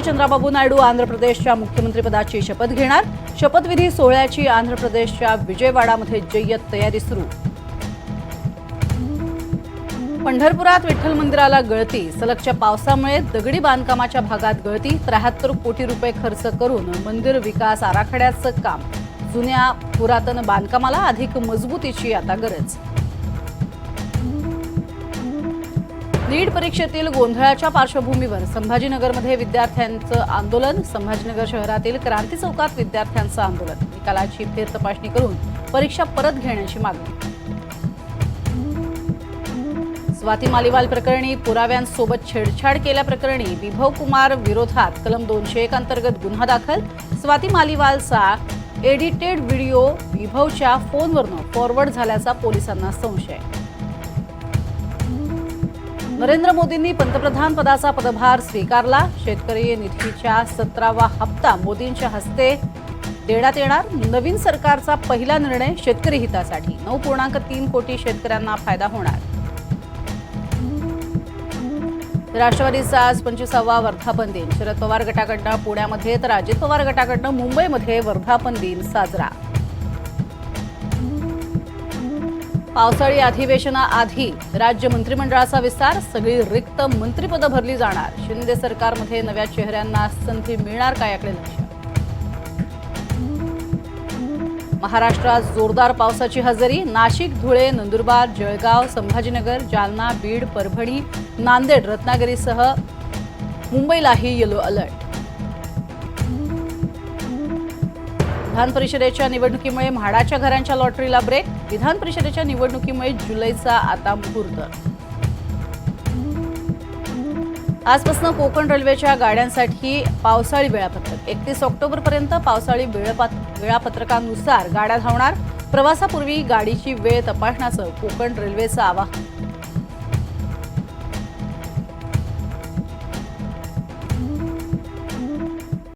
मुख्यमंत्री चंद्राबाबू नायडू आंध्र प्रदेशच्या मुख्यमंत्रीपदाची शपथ घेणार. शपथविधी सोहळ्याची आंध्र प्रदेशच्या विजयवाडामध्ये जय्यत तयारी सुरू. पंढरपुरात विठ्ठल मंदिराला गळती. सलगच्या पावसामुळे दगडी बांधकामाच्या भागात गळती. त्र्याहत्तर कोटी रुपये खर्च करून मंदिर विकास आराखड्याचं काम. जुन्या पुरातन बांधकामाला अधिक मजबूतीची आता गरज. नीट परीक्षेतील गोंधळाच्या पार्श्वभूमीवर संभाजीनगरमध्ये विद्यार्थ्यांचं आंदोलन संभाजीनगर शहरातील क्रांती चौकात विद्यार्थ्यांचं आंदोलन. निकालाची फेरतपासणी करून परीक्षा परत घेण्याची मागणी. स्वाती मालिवाल प्रकरणी पुराव्यांसोबत छेडछाड केल्याप्रकरणी विभव कुमार विरोधात कलम दोनशे एक अंतर्गत गुन्हा दाखल. स्वाती मालिवालचा एडिटेड व्हिडिओ विभवच्या फोनवरनं फॉरवर्ड झाल्याचा पोलिसांना संशय. नरेंद्र मोदींनी पंतप्रधान पदाचा पदभार स्वीकारला. शेतकरी निधीच्या सतरावा हप्ता मोदींच्या हस्ते देण्यात येणार. नवीन सरकारचा पहिला निर्णय शेतकरी हितासाठी. नऊ पूर्णांक तीन कोटी शेतकऱ्यांना फायदा होणार. राष्ट्रवादीचा आज पंचवीसावा वर्धापन दिन शरद पवार गटाकडनं पुण्यामध्ये तर अजित पवार गटाकडनं मुंबईमध्ये वर्धापन दिन साजरा. पावसाळी अधिवेशनाआधी राज्य मंत्रिमंडळाचा विस्तार सगळी रिक्त मंत्रिपदं भरली जाणार. शिंदे सरकारमध्ये नव्या चेहऱ्यांना संधी मिळणार का याकडे लक्ष? महाराष्ट्रात जोरदार पावसाची हजेरी नाशिक धुळे नंदुरबार जळगाव संभाजीनगर जालना बीड परभणी नांदेड रत्नागिरीसह मुंबईलाही येलो अलर्ट विधान परिषदेच्या निवडणुकीमुळे म्हाडाच्या घरांच्या लॉटरीला ब्रेक विधान परिषदेच्या निवडणुकीमुळे जुलैचा आता मुहूर्त. आजपासून कोकण रेल्वेच्या गाड्यांसाठी पावसाळी वेळापत्रक. एकतीस ऑक्टोबरपर्यंत पावसाळी वेळापत्रकानुसार गाड्या धावणार. प्रवासापूर्वी गाडीची वेळ तपासण्याचं कोकण रेल्वेचं आवाहन.